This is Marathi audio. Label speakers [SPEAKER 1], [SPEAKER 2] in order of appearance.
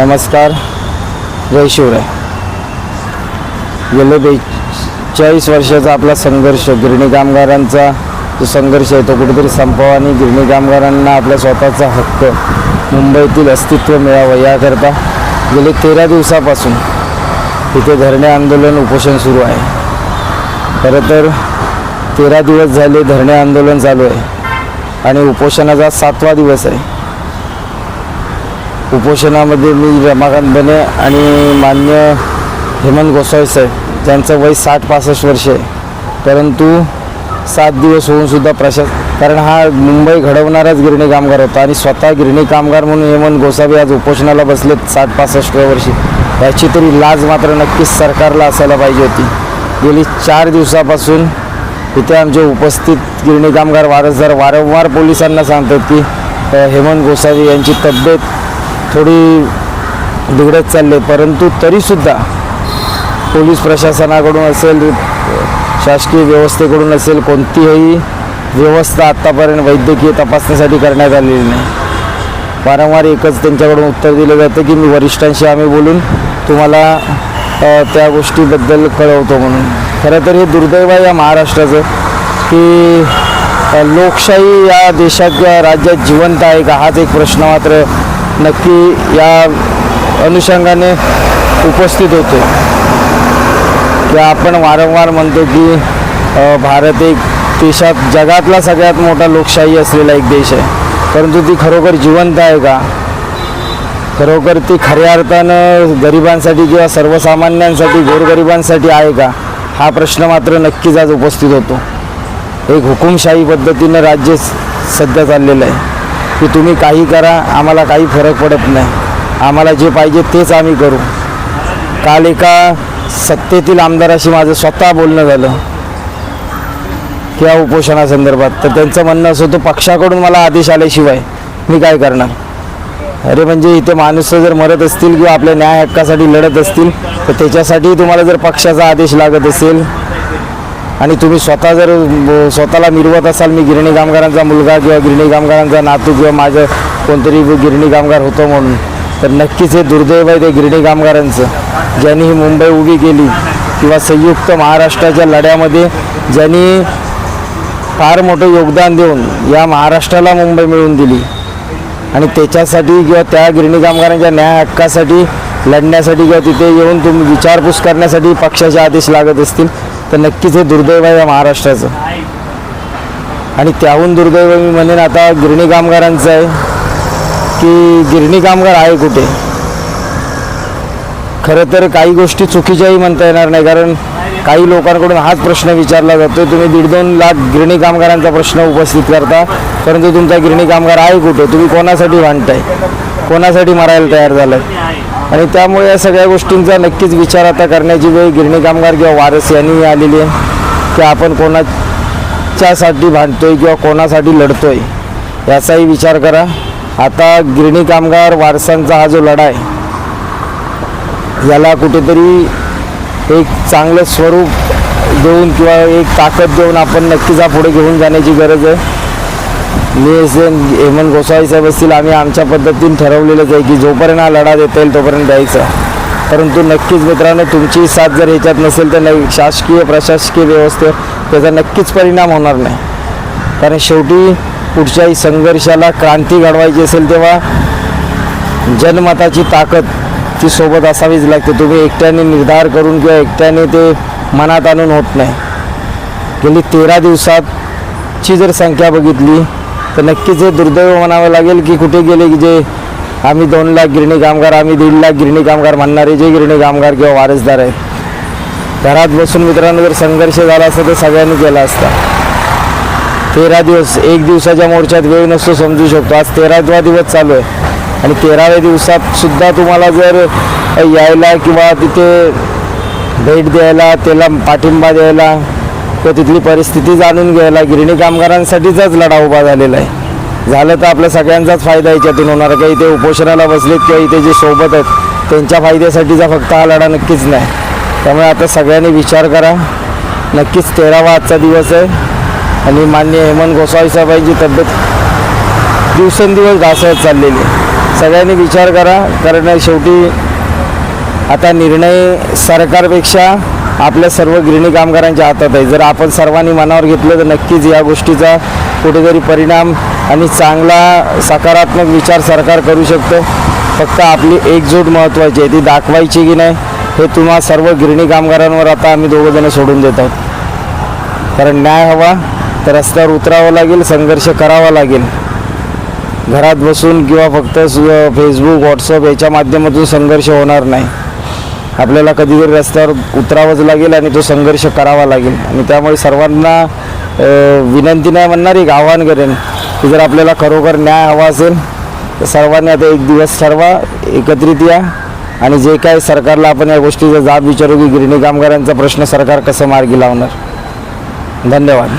[SPEAKER 1] नमस्कार जय शिवराय. गेले बेचाळीस वर्षाचा आपला संघर्ष गिरणी कामगारांचा जो संघर्ष आहे तो कुठेतरी संपावा आणि गिरणी कामगारांना आपला स्वतःचा हक्क मुंबईतील अस्तित्व मिळावं याकरता गेले तेरा दिवसापासून इथे धरणे आंदोलन उपोषण सुरू आहे. खरं तर तेरा दिवस झाले धरणे आंदोलन चालू आहे आणि उपोषणाचा सातवा दिवस आहे. उपोषणामध्ये मी रमाकांत बने आणि मान्य हेमंत गोसावी साहेब ज्यांचं वय साठ पासष्ट वर्ष आहे. परंतु सात दिवस होऊनसुद्धा प्रशास कारण हा मुंबई घडवणाराच गिरणी कामगार होता आणि स्वतः गिरणी कामगार म्हणून हेमंत गोसावी आज उपोषणाला बसलेत साठ पासष्ट वर्षी. याची तरी लाज मात्र नक्कीच सरकारला असायला पाहिजे होती. गेली चार दिवसापासून इथे आमचे उपस्थित गिरणी कामगार वारसदार वारंवार पोलिसांना सांगतात की हेमंत गोसावी यांची तब्येत थोडी बिघडत चालले परंतु तरीसुद्धा पोलीस प्रशासनाकडून असेल शासकीय व्यवस्थेकडून असेल कोणतीही व्यवस्था आत्तापर्यंत वैद्यकीय तपासणीसाठी करण्यात आलेली नाही. वारंवार एकच त्यांच्याकडून उत्तर दिलं जातं की मी वरिष्ठांशी आम्ही बोलून तुम्हाला त्या गोष्टीबद्दल कळवतो म्हणून. खरं तर हे दुर्दैव आहे या महाराष्ट्राचं की लोकशाही या देशात राज्यात जिवंत आहे का? हाच एक प्रश्न मात्र नक्की या अनुषंगाने उपस्थित होतो. की आपण वारंवार म्हणतो की भारत एक देशात जगातला सगळ्यात मोठा लोकशाही असलेला एक देश आहे. परंतु ती खरोखर जिवंत आहे का? खरोखर ती खऱ्या अर्थानं गरिबांसाठी किंवा सर्वसामान्यांसाठी गोरगरिबांसाठी आहे का? हा प्रश्न मात्र नक्कीच आज उपस्थित होतो. एक हुकुमशाही पद्धतीनं राज्य स- सध्या चाललेलं आहे. की तुम्ही काही करा आम्हाला काही फरक पडत नाही. आम्हाला जे पाहिजे तेच आम्ही करू. काल एका सत्तेतील आमदाराशी माझं स्वतः बोलणं झालं. किंवा उपोषणासंदर्भात. तर त्यांचं म्हणणं असं तो पक्षाकडून मला आदेश आल्याशिवाय मी काय करणार? अरे म्हणजे इथे माणूस जर मरत असतील किंवा आपल्या न्याय हक्कासाठी लढत असतील तर त्याच्यासाठी तुम्हाला जर पक्षाचा आदेश लागत असेल आणि तुम्ही स्वतः जर स्वतःला मिरवत असाल मी गिरणी कामगारांचा मुलगा किंवा गिरणी कामगारांचा नातू किंवा माझं कोणतरी गिरणी कामगार होतो म्हणून तर नक्कीच हे दुर्दैव आहे ते गिरणी कामगारांचं. ज्यांनी ही मुंबई उभी केली किंवा संयुक्त महाराष्ट्राच्या लढ्यामध्ये ज्यांनी फार मोठं योगदान देऊन या महाराष्ट्राला मुंबई मिळवून दिली. आणि त्याच्यासाठी किंवा त्या गिरणी कामगारांच्या न्याय हक्कासाठी लढण्यासाठी किंवा तिथे येऊन तुम्ही विचारपूस करण्यासाठी पक्षाचे आदेश लागत असतील तर नक्कीच हे दुर्दैव आहे या महाराष्ट्राचं. आणि त्याहून दुर्दैव मी म्हणेन आता गिरणी कामगारांचं आहे की गिरणी कामगार आहे कुठे? खरं तर काही गोष्टी चुकीच्याही म्हणता येणार नाही कारण काही लोकांकडून हाच प्रश्न विचारला जातो तुम्ही दीड दोन लाख गिरणी कामगारांचा प्रश्न उपस्थित करता परंतु तुमचा गिरणी कामगार आहे कुठे? तुम्ही कोणासाठी भांडताय? कोणासाठी मरायला तयार झालाय आणि त्यामुळे या सगळ्या गोष्टींचा नक्कीच विचार आता करण्याची वेळ गिरणी कामगार किंवा वारस यांनी आलेली आहे की आपण कोणाच्यासाठी भांडतोय किंवा कोणासाठी लढतोय याचाही विचार करा. आता गिरणी कामगार वारसांचा हा जो लढा आहे याला कुठेतरी एक चांगलं स्वरूप देऊन किंवा एक ताकद देऊन आपण नक्कीच हा पुढे घेऊन जाण्याची गरज आहे. मी असे हेमंत गोसावी साहेब असतील आम्ही आमच्या पद्धतीने ठरवलेलंच आहे की जोपर्यंत हा लढा देता येईल तोपर्यंत द्यायचा. परंतु नक्कीच मित्रांनो तुमची साथ जर ह्याच्यात नसेल तर नाही शासकीय प्रशासकीय व्यवस्थेवर त्याचा नक्कीच परिणाम होणार नाही. कारण शेवटी पुढच्याही संघर्षाला क्रांती घडवायची असेल तेव्हा जनमताची ताकद ती सोबत असावीच लागते. तुम्ही एकट्याने निर्धार करून किंवा एकट्याने ते मनात आणून होत नाही. गेली तेरा दिवसातची जर संख्या बघितली तर नक्कीच हे दुर्दैव म्हणावं लागेल की कुठे गेले की जे आम्ही दोन लाख गिरणी कामगार आम्ही दीड लाख गिरणी कामगार म्हणणारे जे गिरणी कामगार किंवा वारसदार आहेत घरात बसून मित्रांनो जर संघर्ष झाला असता तर सगळ्यांनी केला असता. तेरा दिवस एक दिवसाच्या मोर्चात वेळ नसतो समजू शकतो. आज तेरावा दिवस चालू आहे आणि तेराव्या दिवसात सुद्धा तुम्हाला जर यायला किंवा तिथे भेट द्यायला त्याला पाठिंबा द्यायला व तिथली परिस्थिती जाणून घ्यायला गिरणी कामगारांसाठीचाच लढा उभा झालेला आहे. झालं तर आपल्या सगळ्यांचाच फायदा याच्यातून होणार काही इथे उपोषणाला बसलेत किंवा इथे जे सोबत आहेत त्यांच्या फायद्यासाठीचा फक्त हा लढा नक्कीच नाही. त्यामुळे आता सगळ्यांनी विचार करा. नक्कीच तेरावा आजचा दिवस आहे. आणि मान्य हेमंत गोसावी साहेबांची तब्येत दिवसेंदिवस घासत चाललेली आहे. सगळ्यांनी विचार करा. कारण शेवटी आता निर्णय सरकारपेक्षा आपल्या सर्व गिरणी कामगारांच्या हातात आहे. जर आपण सर्वांनी मनावर घेतलं तर नक्कीच या गोष्टीचा कुठेतरी परिणाम आणि चांगला सकारात्मक विचार सरकार करू शकतं. फक्त आपली एकजूट महत्त्वाची आहे. ती दाखवायची की नाही हे तुम्हा सर्व गिरणी कामगारांवर आता आम्ही दोघंजणं सोडून देत आहोत. कारण न्याय हवा तर रस्त्यावर उतरावं लागेल संघर्ष करावा लागेल. घरात बसून किंवा फक्त फेसबुक व्हॉट्सअप याच्या माध्यमातून संघर्ष होणार नाही. आपल्याला कधीतरी रस्त्यावर उतरावंच लागेल आणि तो संघर्ष करावा लागेल. आणि त्यामुळे सर्वांना विनंती नाही म्हणणार एक आव्हान करेन की जर आपल्याला खरोखर न्याय हवा असेल तर सर्वांनी आता एक दिवस ठरवा एकत्रित या. आणि जे काय सरकारला आपण या गोष्टीचा जाब विचारू की गिरणी कामगारांचा प्रश्न सरकार कसं मार्गी लावणार. धन्यवाद.